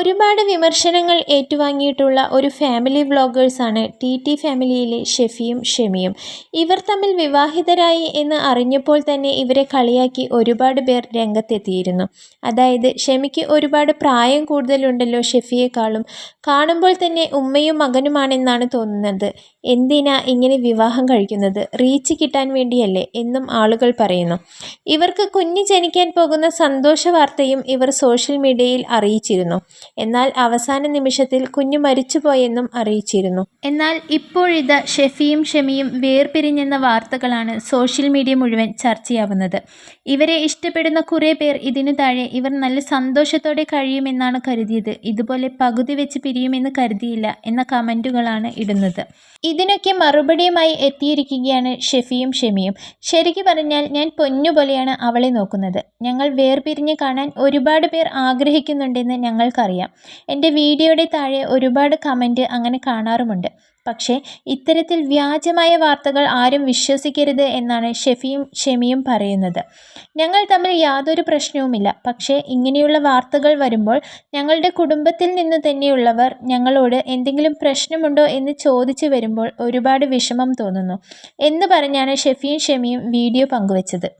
ഒരുപാട് വിമർശനങ്ങൾ ഏറ്റുവാങ്ങിയിട്ടുള്ള ഒരു ഫാമിലി വ്ളോഗേഴ്സാണ് ടി ടി ഫാമിലിയിലെ ഷെഫിയും ഷെമിയും. ഇവർ തമ്മിൽ വിവാഹിതരായി എന്ന് അറിഞ്ഞപ്പോൾ തന്നെ ഇവരെ കളിയാക്കി ഒരുപാട് പേർ രംഗത്തെത്തിയിരുന്നു. അതായത് ഷെമിക്ക് ഒരുപാട് പ്രായം കൂടുതലുണ്ടല്ലോ ഷെഫിയേക്കാളും. കാണുമ്പോൾ തന്നെ ഉമ്മയും മകനുമാണെന്നാണ് തോന്നുന്നത്. എന്തിനാ ഇങ്ങനെ വിവാഹം കഴിക്കുന്നത്? റീച്ച് കിട്ടാൻ വേണ്ടിയല്ലേ എന്നും ആളുകൾ പറയുന്നു. ഇവർക്ക് കുഞ്ഞ് ജനിക്കാൻ പോകുന്ന സന്തോഷ വാർത്തയും ഇവർ സോഷ്യൽ മീഡിയയിൽ അറിയിച്ചിരുന്നു. എന്നാൽ അവസാന നിമിഷത്തിൽ കുഞ്ഞ് മരിച്ചുപോയെന്നും അറിയിച്ചിരുന്നു. എന്നാൽ ഇപ്പോഴിത് ഷെഫിയും ഷെമിയും വേർപിരിഞ്ഞെന്ന വാർത്തകളാണ് സോഷ്യൽ മീഡിയ മുഴുവൻ ചർച്ചയാവുന്നത്. ഇവരെ ഇഷ്ടപ്പെടുന്ന കുറേ പേർ ഇതിനു താഴെ ഇവർ നല്ല സന്തോഷത്തോടെ കഴിയുമെന്നാണ് കരുതിയത്. ഇതുപോലെ പകുതി വെച്ച് പിരിയുമെന്ന് കരുതിയില്ല എന്ന കമന്റുകളാണ് ഇടുന്നത്. ഇതിനൊക്കെ മറുപടിയുമായി എത്തിയിരിക്കുകയാണ് ഷെഫിയും ഷെമിയും. ശരിക്കു പറഞ്ഞാൽ ഞാൻ പൊന്നുപോലെയാണ് അവളെ നോക്കുന്നത്. ഞങ്ങൾ വേർപിരിഞ്ഞ് കാണാൻ ഒരുപാട് പേർ ആഗ്രഹിക്കുന്നുണ്ടെന്ന് ഞങ്ങൾക്കറിയാം. എന്റെ വീഡിയോയുടെ താഴെ ഒരുപാട് കമന്റ് അങ്ങനെ കാണാറുമുണ്ട്. പക്ഷേ ഇത്തരത്തിൽ വ്യാജമായ വാർത്തകൾ ആരും വിശ്വസിക്കരുത് എന്നാണ് ഷെഫിയും ഷെമിയും പറയുന്നത്. ഞങ്ങൾ തമ്മിൽ യാതൊരു പ്രശ്നവുമില്ല. പക്ഷേ ഇങ്ങനെയുള്ള വാർത്തകൾ വരുമ്പോൾ ഞങ്ങളുടെ കുടുംബത്തിൽ നിന്ന് തന്നെയുള്ളവർ ഞങ്ങളോട് എന്തെങ്കിലും പ്രശ്നമുണ്ടോ എന്ന് ചോദിച്ചു വരുമ്പോൾ ഒരുപാട് വിഷമം തോന്നുന്നു. എന്ന് പറഞ്ഞാണ് ഷെഫിയും ഷെമിയും വീഡിയോ പങ്കുവച്ചത്.